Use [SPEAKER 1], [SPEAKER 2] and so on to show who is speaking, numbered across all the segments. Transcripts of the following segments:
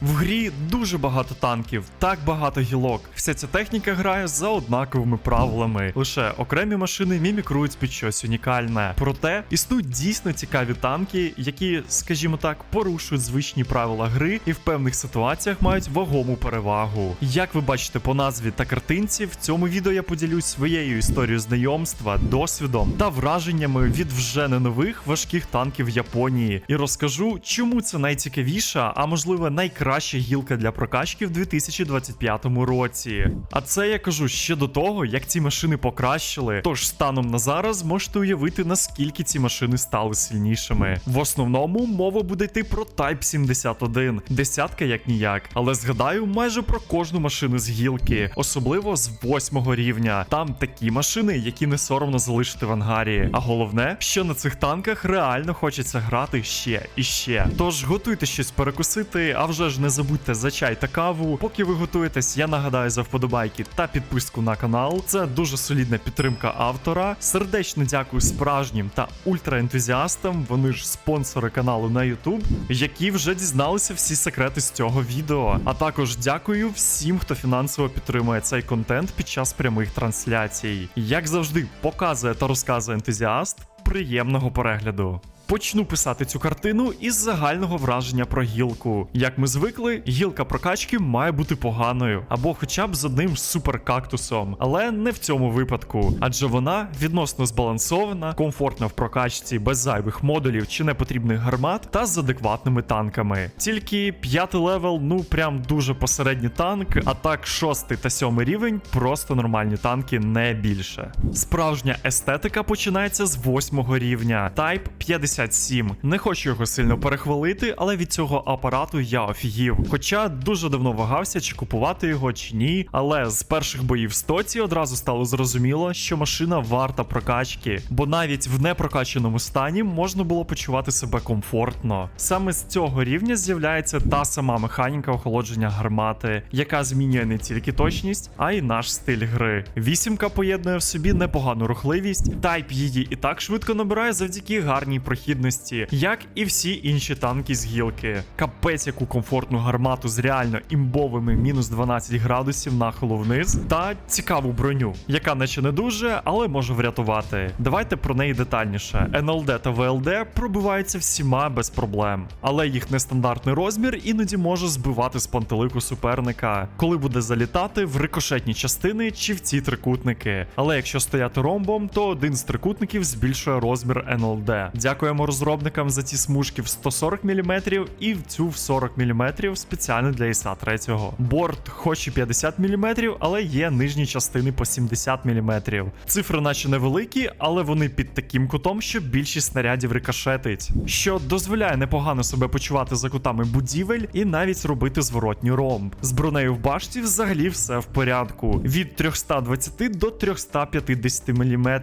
[SPEAKER 1] В грі дуже багато танків, так багато гілок. Вся ця техніка грає за однаковими правилами. Лише окремі машини мімікрують під щось унікальне. Проте існують дійсно цікаві танки, які, скажімо так, порушують звичні правила гри і в певних ситуаціях мають вагому перевагу. Як ви бачите по назві та картинці, в цьому відео я поділюсь своєю історією знайомства, досвідом та враженнями від вже не нових важких танків Японії і розкажу, чому це найцікавіша, а можливо найкраща гілка для прокачки в 2025 році. А це я кажу ще до того, як ці машини покращили. Тож станом на зараз можете уявити, наскільки ці машини стали сильнішими. В основному мова буде йти про Type 71, десятка як ніяк. Але згадаю майже про кожну машину з гілки, особливо з восьмого рівня. Там такі машини, які не соромно залишити в ангарі. А головне, що на цих танках реально хочеться грати ще і ще. Тож готуйте щось перекусити, а вже ж не забудьте за чай та каву. Поки ви готуєтесь, я нагадаю за вподобайки та підписку на канал. Це дуже солідна підтримка автора. Сердечно дякую справжнім та ультраентузіастам. Вони ж спонсори каналу на YouTube, які вже дізналися всі секрети з цього відео. А також дякую всім, хто фінансово підтримує цей контент під час прямих трансляцій. Як завжди, показує та розказує ентузіаст. Приємного перегляду. Почну писати цю картину із загального враження про гілку. Як ми звикли, гілка прокачки має бути поганою, або хоча б з одним суперкактусом, але не в цьому випадку, адже вона відносно збалансована, комфортна в прокачці без зайвих модулів чи непотрібних гармат та з адекватними танками. Тільки п'ятий левел, ну прям дуже посередній танк, а так шостий та сьомий рівень просто нормальні танки, не більше. Справжня естетика починається з восьмого рівня, Type 57. Не хочу його сильно перехвалити, але від цього апарату я офігів. Хоча дуже давно вагався, чи купувати його, чи ні. Але з перших боїв стоці одразу стало зрозуміло, що машина варта прокачки, бо навіть в непрокаченому стані можна було почувати себе комфортно. Саме з цього рівня з'являється та сама механіка охолодження гармати, яка змінює не тільки точність, а й наш стиль гри. Вісімка поєднує в собі непогану рухливість, тайп її і так швидко набирає завдяки гарній прохідності, як і всі інші танки з гілки. Капець яку комфортну гармату з реально імбовими мінус 12 градусів нахилу вниз, та цікаву броню, яка наче не дуже, але може врятувати. Давайте про неї детальніше. НЛД та ВЛД пробиваються всіма без проблем, але їх нестандартний розмір іноді може збивати з пантелику суперника, коли буде залітати в рикошетні частини чи в ці трикутники. Але якщо стояти ромбом, то один з трикутників збільшує розмір НЛД. Дякуємо розробникам за ці смужки в 140 мм і в цю в 40 мм спеціально для ІСа 3. Борт хоч і 50 мм, але є нижні частини по 70 мм. Цифри наче невеликі, але вони під таким кутом, що більшість снарядів рикошетить, що дозволяє непогано себе почувати за кутами будівель і навіть робити зворотній ромб. З бронею в башті взагалі все в порядку. Від 320 до 350 мм.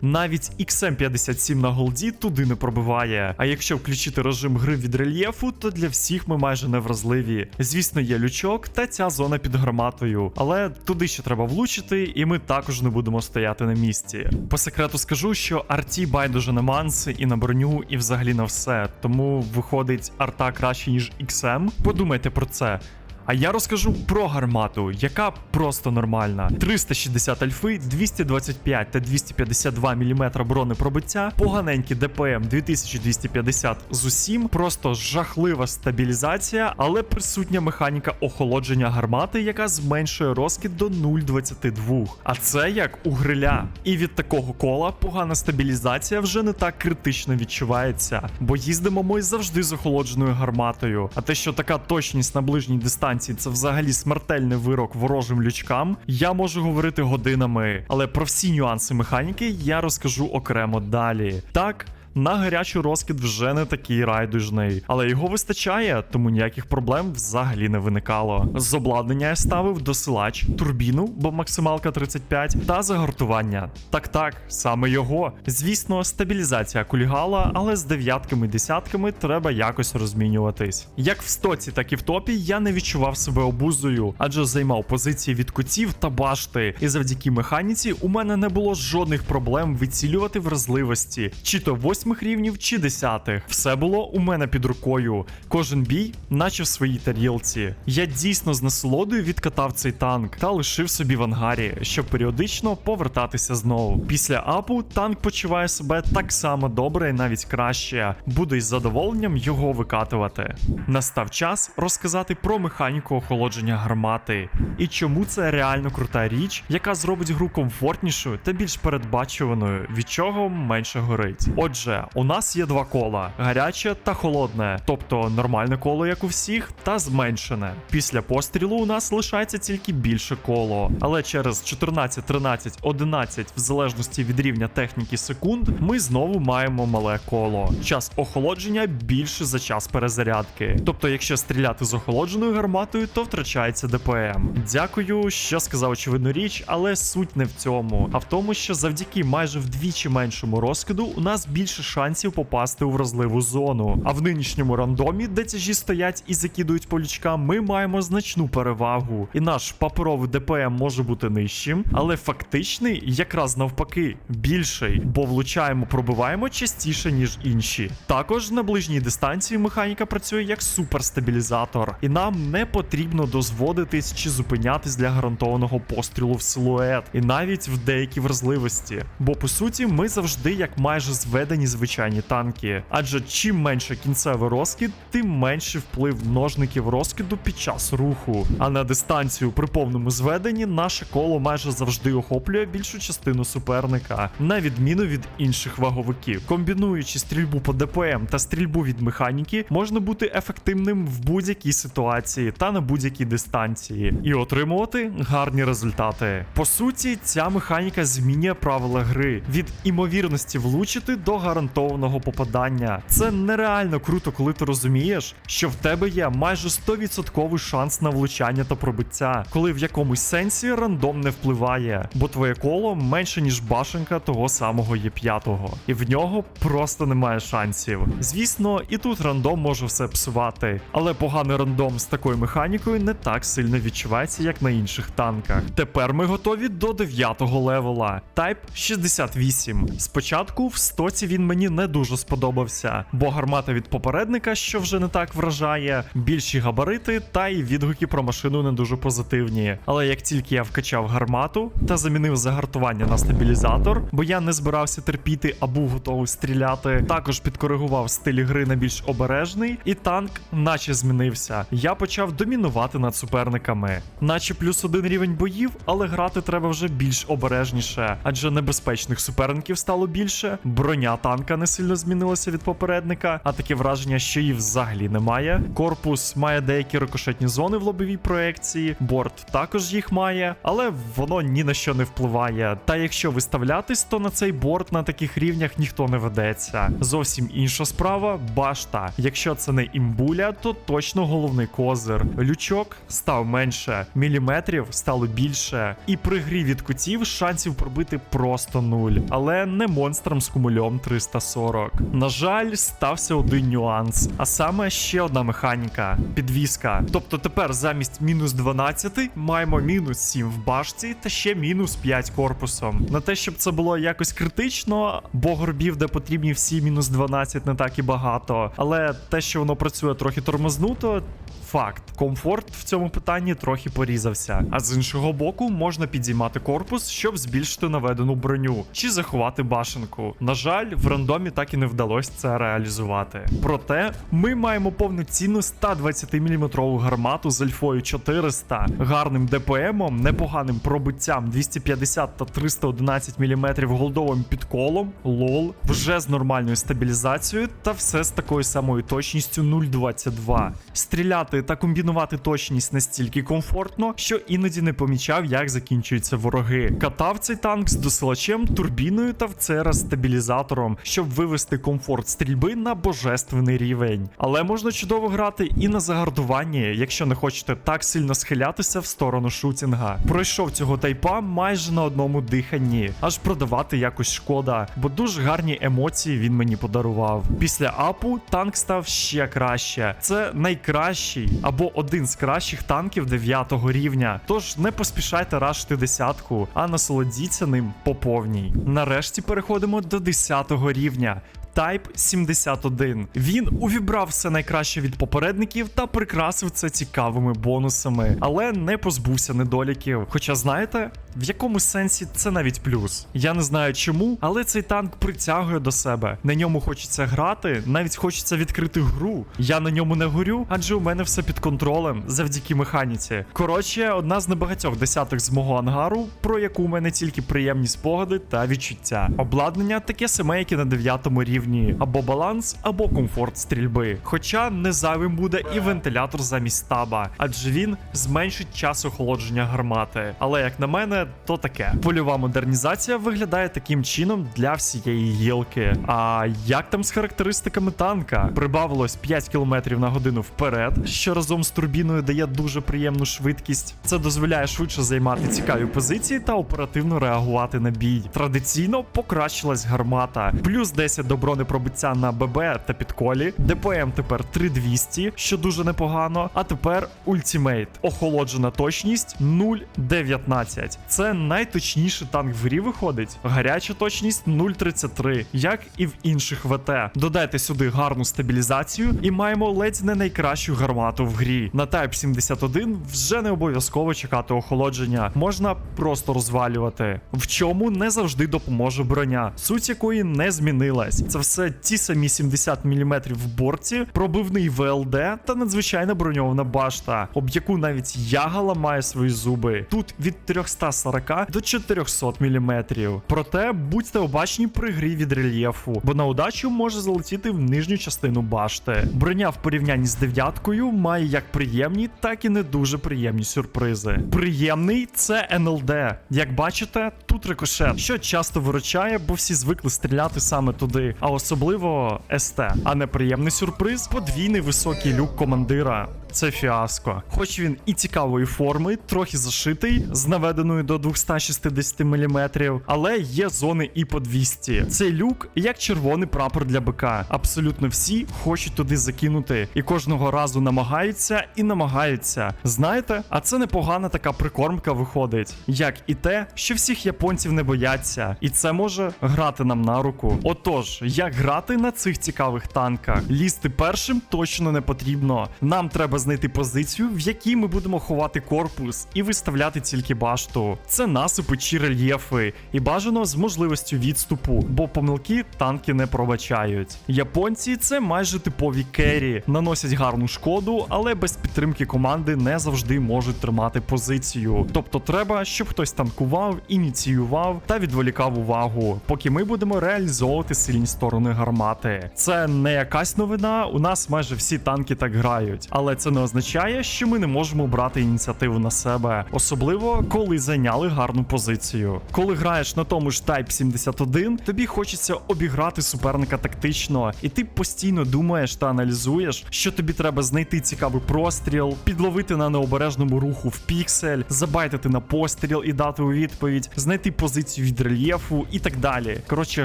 [SPEAKER 1] Навіть XM57 на голді туди не пробиває. А якщо включити режим гри від рельєфу, то для всіх ми майже невразливі. Звісно, є лючок та ця зона під гарматою, але туди ще треба влучити, і ми також не будемо стояти на місці. По секрету скажу, що арті байдуже на манси і на броню, і взагалі на все. Тому виходить арта краще ніж XM. Подумайте про це. А я розкажу про гармату, яка просто нормальна. 360 альфи, 225 та 252 мм бронепробиття, поганенький ДПМ 2250 з усім, просто жахлива стабілізація, але присутня механіка охолодження гармати, яка зменшує розкид до 0,22. А це як у гриля. І від такого кола погана стабілізація вже не так критично відчувається, бо їздимо ми завжди з охолодженою гарматою. А те, що така точність на ближній дистанції це взагалі смертельний вирок ворожим лючкам, я можу говорити годинами, але про всі нюанси механіки я розкажу окремо далі. Так. На гарячу розкид вже не такий райдужний, але його вистачає, тому ніяких проблем взагалі не виникало. З обладнання я ставив досилач, турбіну, бо максималка 35, та загортування. Так так, саме його. Звісно, стабілізація кульгала, але з дев'ятками і десятками треба якось розмінюватись. Як в стоці, так і в топі я не відчував себе обузою, адже займав позиції від кутів та башти. І завдяки механіці у мене не було жодних проблем вицілювати вразливості, чи то 8 восьмих рівнів чи десятих. Все було у мене під рукою. Кожен бій, наче в своїй тарілці. Я дійсно з насолодою відкатав цей танк та лишив собі в ангарі, щоб періодично повертатися знову. Після апу танк почуває себе так само добре і навіть краще. Буду із задоволенням його викатувати. Настав час розказати про механіку охолодження гармати і чому це реально крута річ, яка зробить гру комфортнішою та більш передбачуваною, від чого менше горить. Отже, у нас є два кола: гаряче та холодне, тобто нормальне коло, як у всіх, та зменшене. Після пострілу у нас лишається тільки більше коло, але через 14, 13, 11, в залежності від рівня техніки секунд, ми знову маємо мале коло. Час охолодження більше за час перезарядки. Тобто, якщо стріляти з охолодженою гарматою, то втрачається ДПМ. Дякую, що сказав очевидну річ, але суть не в цьому, а в тому, що завдяки майже вдвічі меншому розкиду у нас більше шансів попасти у вразливу зону. А в нинішньому рандомі, де тяжі стоять і закидують полючка, ми маємо значну перевагу. І наш паперовий ДПМ може бути нижчим, але фактичний якраз навпаки більший, бо влучаємо, пробиваємо частіше, ніж інші. Також на ближній дистанції механіка працює як суперстабілізатор, і нам не потрібно дозводитись чи зупинятись для гарантованого пострілу в силует, і навіть в деякій вразливості. Бо по суті, ми завжди як майже зведені звичайні танки. Адже чим менше кінцевий розкид, тим менший вплив множників розкиду під час руху. А на дистанцію при повному зведенні наше коло майже завжди охоплює більшу частину суперника, на відміну від інших ваговиків. Комбінуючи стрільбу по ДПМ та стрільбу від механіки, можна бути ефективним в будь-якій ситуації та на будь-якій дистанції і отримувати гарні результати. По суті, ця механіка змінює правила гри від імовірності влучити до гарантованого попадання. Це нереально круто, коли ти розумієш, що в тебе є майже 100% шанс на влучання та пробиття, коли в якомусь сенсі рандом не впливає, бо твоє коло менше ніж башенка того самого є п'ятого, і в нього просто немає шансів. Звісно, і тут рандом може все псувати, але поганий рандом з такою механікою не так сильно відчувається, як на інших танках. Тепер ми готові до 9-го левела. Type 68. Спочатку в стоці він мені не дуже сподобався, бо гармата від попередника, що вже не так вражає, більші габарити та й відгуки про машину не дуже позитивні. Але як тільки я вкачав гармату та замінив загартування на стабілізатор, бо я не збирався терпіти, а був готовий стріляти, також підкоригував стиль гри на більш обережний, і танк, наче змінився. Я почав домінувати над суперниками, наче плюс один рівень боїв, але грати треба вже більш обережніше, адже небезпечних суперників стало більше. Броня танка не сильно змінилася від попередника, а таке враження, що її взагалі немає. Корпус має деякі рикошетні зони в лобовій проекції, борт також їх має, але воно ні на що не впливає. Та якщо виставлятись, то на цей борт на таких рівнях ніхто не ведеться. Зовсім інша справа башта. Якщо це не імбуля, то точно головний козир. Лючок став менше, міліметрів стало більше, і при грі від кутів шансів пробити просто нуль. Але не монстрам з кумульом 340. На жаль, стався один нюанс, а саме ще одна механіка підвіска. Тобто тепер замість мінус 12 маємо мінус 7 в башці та ще мінус 5 корпусом. На те, щоб це було якось критично, бо горбів, де потрібні всі мінус 12, не так і багато. Але те, що воно працює трохи тормознуто. Факт, комфорт в цьому питанні трохи порізався. А з іншого боку, можна підіймати корпус, щоб збільшити наведену броню чи заховати башенку. На жаль, в рандомі так і не вдалося це реалізувати. Проте ми маємо повноцінну 120-мм гармату з альфою 400, гарним ДПМом, непоганим пробиттям 250 та 311 мм голдовим підколом, лол, вже з нормальною стабілізацією, та все з такою самою точністю 0,22. Стріляти та комбінувати точність настільки комфортно, що іноді не помічав, як закінчуються вороги. Катав цей танк з досилачем, турбіною та вцера стабілізатором, щоб вивести комфорт стрільби на божественний рівень. Але можна чудово грати і на загартуванні, якщо не хочете так сильно схилятися в сторону шутінга. Пройшов цього тайпа майже на одному диханні, аж продавати якось шкода, бо дуже гарні емоції він мені подарував. Після апу танк став ще краще. Це найкращий або один з кращих танків 9 рівня. Тож не поспішайте рашити десятку, а насолодіться ним по повній. Нарешті переходимо до 10 рівня. Type 71. Він увібрав все найкраще від попередників та прикрасив це цікавими бонусами, але не позбувся недоліків. Хоча знаєте, в якому сенсі це навіть плюс. Я не знаю чому, але цей танк притягує до себе. На ньому хочеться грати, навіть хочеться відкрити гру. Я на ньому не горю, адже у мене все під контролем завдяки механіці. Коротше, одна з небагатьох десяток з мого ангару, про яку у мене тільки приємні спогади та відчуття. Обладнання таке саме, як і на 9 рівні, або баланс, або комфорт стрільби. Хоча не зайвим буде і вентилятор замість таба, адже він зменшить час охолодження гармати. Але як на мене, то таке. Польова модернізація виглядає таким чином для всієї гілки. А як там з характеристиками танка? Прибавилось 5 км на годину вперед, що разом з турбіною дає дуже приємну швидкість. Це дозволяє швидше займати цікаві позиції та оперативно реагувати на бій. Традиційно покращилась гармата, плюс 10 до бронепробиття на ББ та підколі. ДПМ тепер 3200, що дуже непогано. А тепер ультімейт. Охолоджена точність 0,19. Це найточніший танк в грі виходить. Гаряча точність 0,33, як і в інших ВТ. Додайте сюди гарну стабілізацію і маємо ледь не найкращу гармату в грі. На Type 71 вже не обов'язково чекати охолодження, можна просто розвалювати. В чому не завжди допоможе броня, суть якої не змінилась. Це все ті самі 70 мм в борці, пробивний ВЛД та надзвичайно броньована башта, об яку навіть яга ламає свої зуби. Тут від 340 до 400 мм. Проте будьте обачні при грі від рельєфу, бо на удачу може залетіти в нижню частину башти. Броня в порівнянні з дев'яткою має як приємні, так і не дуже приємні сюрпризи. Приємний це НЛД. Як бачите, тут рикошет, що часто виручає, бо всі звикли стріляти саме туди, а особливо СТ. А неприємний сюрприз подвійний високий люк командира. Це фіаско. Хоч він і цікавої форми, трохи зашитий, з наведеною до 260 мм, але є зони і по 200. Цей люк як червоний прапор для БК. Абсолютно всі хочуть туди закинути, і кожного разу намагаються і намагаються. Знаєте, а це непогана така прикормка виходить, як і те, що всіх японців не бояться, і це може грати нам на руку. Отож, як грати на цих цікавих танках? Лізти першим точно не потрібно. Нам треба знайти позицію, в якій ми будемо ховати корпус і виставляти тільки башту. Це насипи чи рельєфи, і бажано з можливістю відступу, бо помилки танки не пробачають. Японці це майже типові керрі, наносять гарну шкоду, але без підтримки команди не завжди можуть тримати позицію. Тобто треба, щоб хтось танкував, ініціював та відволікав увагу, поки ми будемо реалізовувати сильні сторони гармати. Це не якась новина. У нас майже всі танки так грають, але це не означає, що ми не можемо брати ініціативу на себе, особливо коли зайняли гарну позицію. Коли граєш на тому ж Type 71, тобі хочеться обіграти суперника тактично, і ти постійно думаєш та аналізуєш, що тобі треба знайти цікавий простріл, підловити на необережному руху в піксель, забайтити на постріл і дати у відповідь, знайти позицію від рельєфу і так далі. Коротше,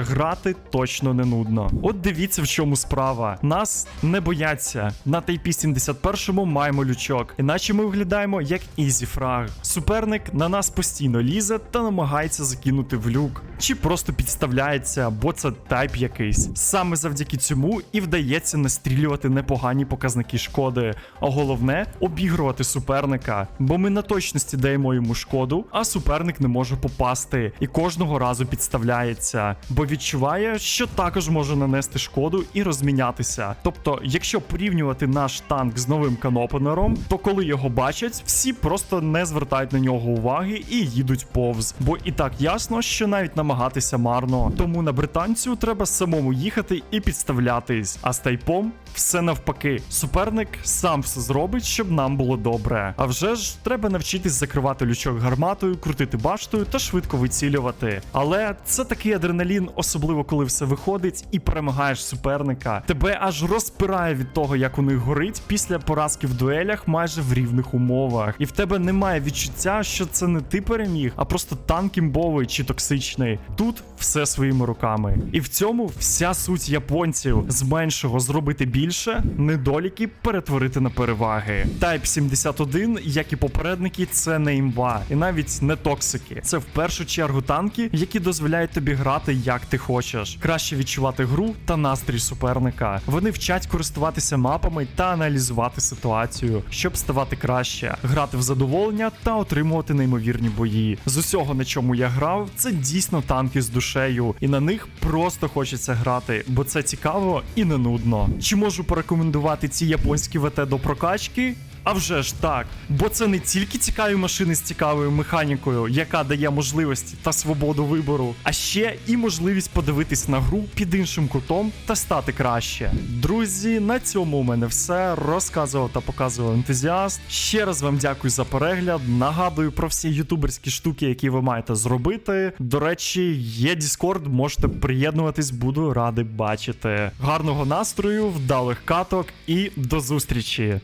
[SPEAKER 1] грати точно не нудно. От дивіться, в чому справа. Нас не бояться. На Type 71 маємо лючок, іначе ми виглядаємо як ізі фраг. Суперник на нас постійно лізе та намагається закинути в люк, чи просто підставляється, бо це тайп якийсь. Саме завдяки цьому і вдається настрілювати непогані показники шкоди, а головне обігрувати суперника, бо ми на точності даємо йому шкоду, а суперник не може попасти і кожного разу підставляється, бо відчуває, що також може нанести шкоду і розмінятися. Тобто, якщо порівнювати наш танк з новим канопенером, то коли його бачать, всі просто не звертають на нього уваги і їдуть повз. Бо і так ясно, що навіть намагатися марно. Тому на британцю треба самому їхати і підставлятись. А з тайпом все навпаки. Суперник сам все зробить, щоб нам було добре. А вже ж треба навчитись закривати лючок гарматою, крутити баштою та швидко вицілювати. Але це такий адреналін, особливо коли все виходить і перемагаєш суперника. Тебе аж розпирає від того, як у них горить після поразки в дуелях майже в рівних умовах. І в тебе немає відчуття, що це не ти переміг, а просто танк імбовий чи токсичний. Тут все своїми руками. І в цьому вся суть японців з меншого зробити більше. Більше, недоліки перетворити на переваги. Type 71, як і попередники, це не імба, і навіть не токсики. Це в першу чергу танки, які дозволяють тобі грати як ти хочеш, краще відчувати гру та настрій суперника. Вони вчать користуватися мапами та аналізувати ситуацію, щоб ставати краще, грати в задоволення та отримувати неймовірні бої. З усього, на чому я грав, це дійсно танки з душею, і на них просто хочеться грати, бо це цікаво і не нудно. Чи можу порекомендувати ці японські ВТ до прокачки? А вже ж так, бо це не тільки цікаві машини з цікавою механікою, яка дає можливості та свободу вибору, а ще і можливість подивитись на гру під іншим кутом та стати краще. Друзі, на цьому у мене все. Розказував та показував ентузіаст. Ще раз вам дякую за перегляд. Нагадую про всі ютуберські штуки, які ви маєте зробити. До речі, є Discord, можете приєднуватись, буду радий бачити. Гарного настрою, вдалих каток і до зустрічі!